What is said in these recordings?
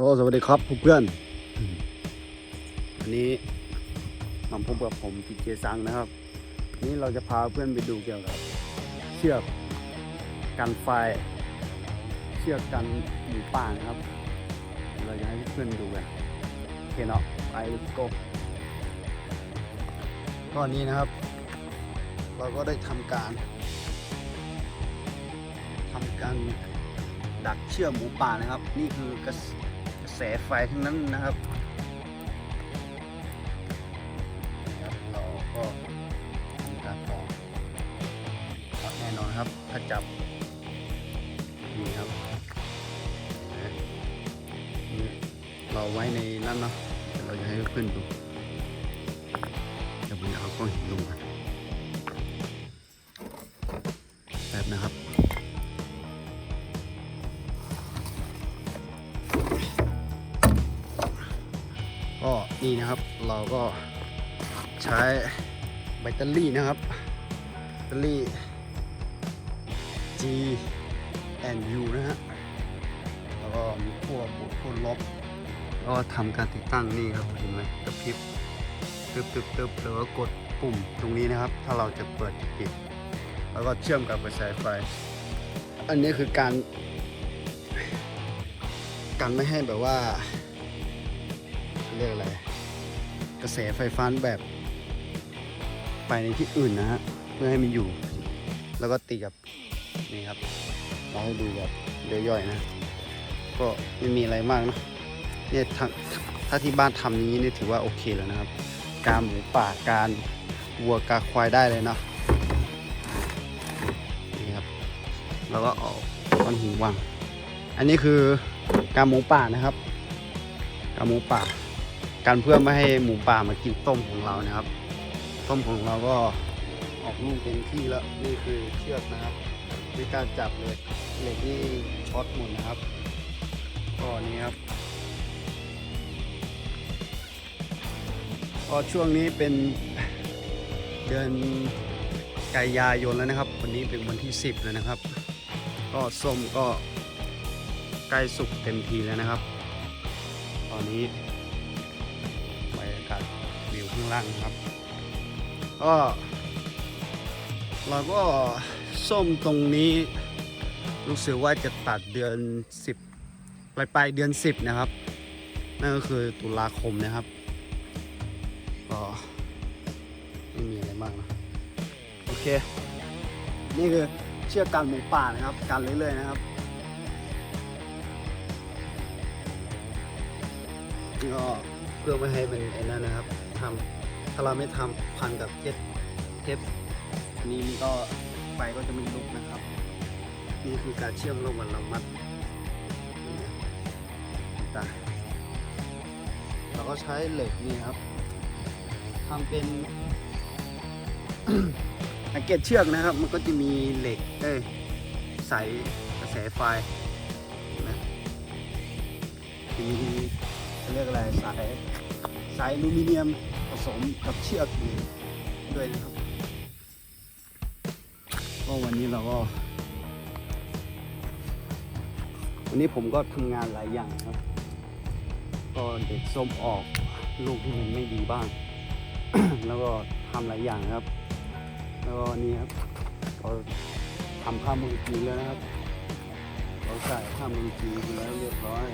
โลสวัสดีครับเพื่อนๆวันนี้มาพบกับผมพีเจซังนะครับ นี่เราจะพาเพื่อนไปดูเกี่ยวกับ เชือกกันไฟ เชือกกันหมูป่านะครับ เราจะให้เพื่อนดูกันโอเคเนาะไป let's go ก็นี้นะครับ เราก็ได้ทำการทำการดักเชือกหมูป่านะครับ นี่คือกระ แสกระแสไฟทั้งนั้นนะครับครับเราก็ทำการต่อครับแน่นอนครับถ้าจับนี่ครับนี่เราไว้ในนั่นเนาะเราจะให้เพื่อนดูเดี๋ยวผมจะเอาก้อนหินลงกันแบบนะครับ นี่นะครับเราก็ใช้แบตเตอรี่นะครับแบตเตอรี่ G and U นะฮะแล้วก็มีขั้วบวกขั้วลบแล้วก็ทำการติดตั้งนี่ครับเห็นไหมกระพริบตึบตึบตึบแล้วก็กดปุ่มตรงนี้นะครับ ถ้าเราจะเปิดจะปิด แล้วก็เชื่อมกับกระแสไฟ อันนี้คือการ การไม่ให้แบบว่า เรียกอะไร กระแสไฟฟ้าแบบ ไปในที่อื่นนะฮะเพื่อให้มันอยู่ แล้วก็ตีกับนี่ครับเราให้ดูแบบเย่อยๆนะ ก็ไม่มีอะไรมากเนะเนี่ยถ้าถ้าที่บ้านทำอย่างนี้นี่ถือว่าโอเคแล้วนะครับ การหมูป่าการวัวกาควายได้เลยเนาะนี่ครับแล้วก็เอาก้อนหินวางอันนี้คือการหมูป่านะครับการหมูป่า กันเพื่อไม่ให้หมูป่ามากินต้มของเรานะครับต้มของเราก็ออกลูกเต็มที่แล้วนี่คือเชือกนะครับมีการจับเลยเหล็กนี่ช็อตหมดนะครับก็นี้ครับก็ช่วงนี้เป็นเดือนกันยายนแล้วนะครับ วันนี้เป็นวันที่ 10 แล้วนะครับ ก็ส้มก็ใกล้สุกเต็มทีแล้วนะครับ ตอนนี้ ข้างล่างครับ ก็เราก็ส้มตรงนี้รู้สึกว่าจะตัดเดือน 10 ปลายปลายเดือน 10 นะครับ นั่นก็คือตุลาคมนะครับก็ไม่มีอะไรมากนะ โอเค นี่คือเชือกการหมูป่านะครับการเรื่อยๆนะครับก็เพื่อไม่ให้มันไอ้นั่นนะครับ ทำถ้าเราไม่ทำพันกับเทปเทปนี้มันก็ไฟก็จะไม่ลุกนะครับ นี่คือการเชื่อมโลกมันเรามัดนี่เราก็ใช้เหล็กนี่ครับทำเป็นสังเกตเชือกนะครับ มันก็จะมีเหล็กเอ้ยสายกระแสไฟนไหมจะมีเขาเรียกอะไรสาย สายอลูมิเนียมผสมกับเชือกด้วยนะครับก็วันนี้เราก็ วันนี้ผมก็ทำงานหลายอย่างครับ ก็เด็ดส้มออกลูกที่มันไม่ดีบ้าง แล้วก็ทำหลายอย่างครับ แล้วก็นี่ครับเราทำข้าวมือจีนแล้วนะครับ เราใส่ข้าวมือจีนแล้วเรียบร้อย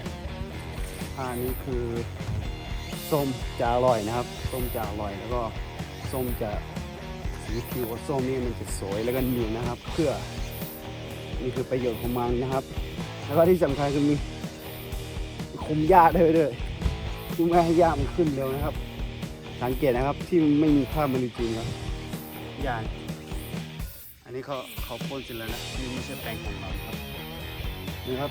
ผ้านี้คือ ส้มจะอร่อยนะครับ ส้มจะอร่อยแล้วก็ส้มจะสีผิวส้มนี่มันจะสวยแล้วก็เหนียวนะครับ เพื่อนี่คือประโยชน์ของมันนะครับ แล้วก็ที่สำคัญคือมีคุมหญ้าได้ด้วยเพื่อไม่ให้หญ้ามันขึ้นเร็วนะครับ สังเกตนะครับที่ไม่มีผ้ามันจริงครับหญ้าอันนี้เขาเขาพ่นเสร็จแล้วนะนี่ไม่ใช่แปลงของเราครับนี่ครับ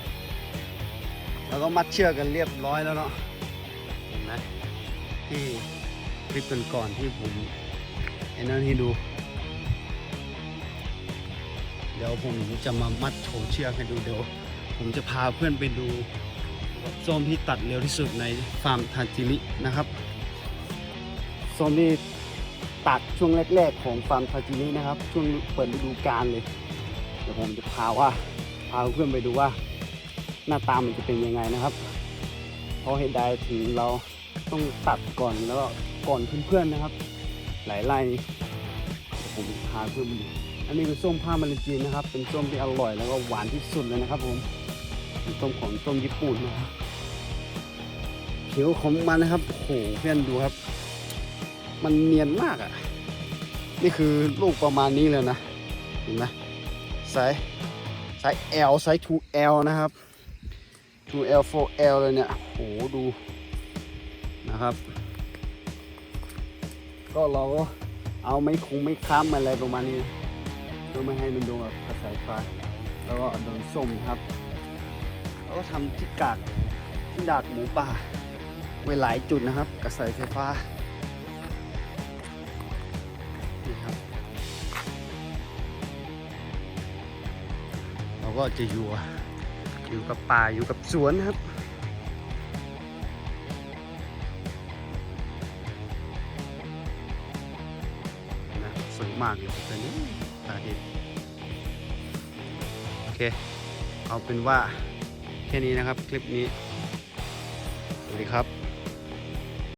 แล้วก็มัดเชือกกันเรียบร้อยแล้วเนาะ ที่คลิปก่อนๆที่ผมไอ้นั่นให้ดู เดี๋ยวผมจะมามัดโชว์เชือกให้ดูเดี๋ยว ผมจะพาเพื่อนไปดูส้มที่ตัดเร็วที่สุดในฟาร์มทานจิรินะครับส้มที่ตัดช่วงแรก ๆ ของฟาร์มทานจิรินะครับ ช่วงเปิดฤดูกาลเลยเดี๋ยวผมจะพาว่าพาเพื่อนไปดูว่าหน้าตามันจะเป็นยังไงนะครับ เพราะเหตุใดถึงเรา ต้องตัดก่อนแล้วก็ก่อนเพื่อนๆนะครับ หลายไร่นี่ผมพาเพื่อนมาดูอันนี้คือส้มผ้ามาลาจีนนะครับ เป็นส้มที่อร่อยแล้วก็หวานที่สุดเลยนะครับ ผมเป็นส้มของส้มญี่ปุ่นนะครับผิวของมันนะครับโอ้โหเพื่อนดูครับ มันเนียนมากอะ นี่คือลูกประมาณนี้เลยนะเห็นไหมไซส์ไซส์ L ไซส์ 2L นะครับ 2L 4L เลยเนี่ยโหดู นะครับ ก็เราก็เอาไม่คงไม่ค้ำอะไรประมาณนี้เพื่อไม่ให้มันโดนกระแสไฟแล้วก็โดนส้มครับ แล้วก็ทำที่กากที่ดาดหมูป่า ไว้หลายจุดนะครับ กระแสไฟฟ้านี่ครับเราก็จะอยู่อยู่กับป่าอยู่กับสวนครับ สวยมากเลยตอนนี้ตาเห็นโอเค เอาเป็นว่าแค่นี้นะครับคลิปนี้ สวัสดีครับ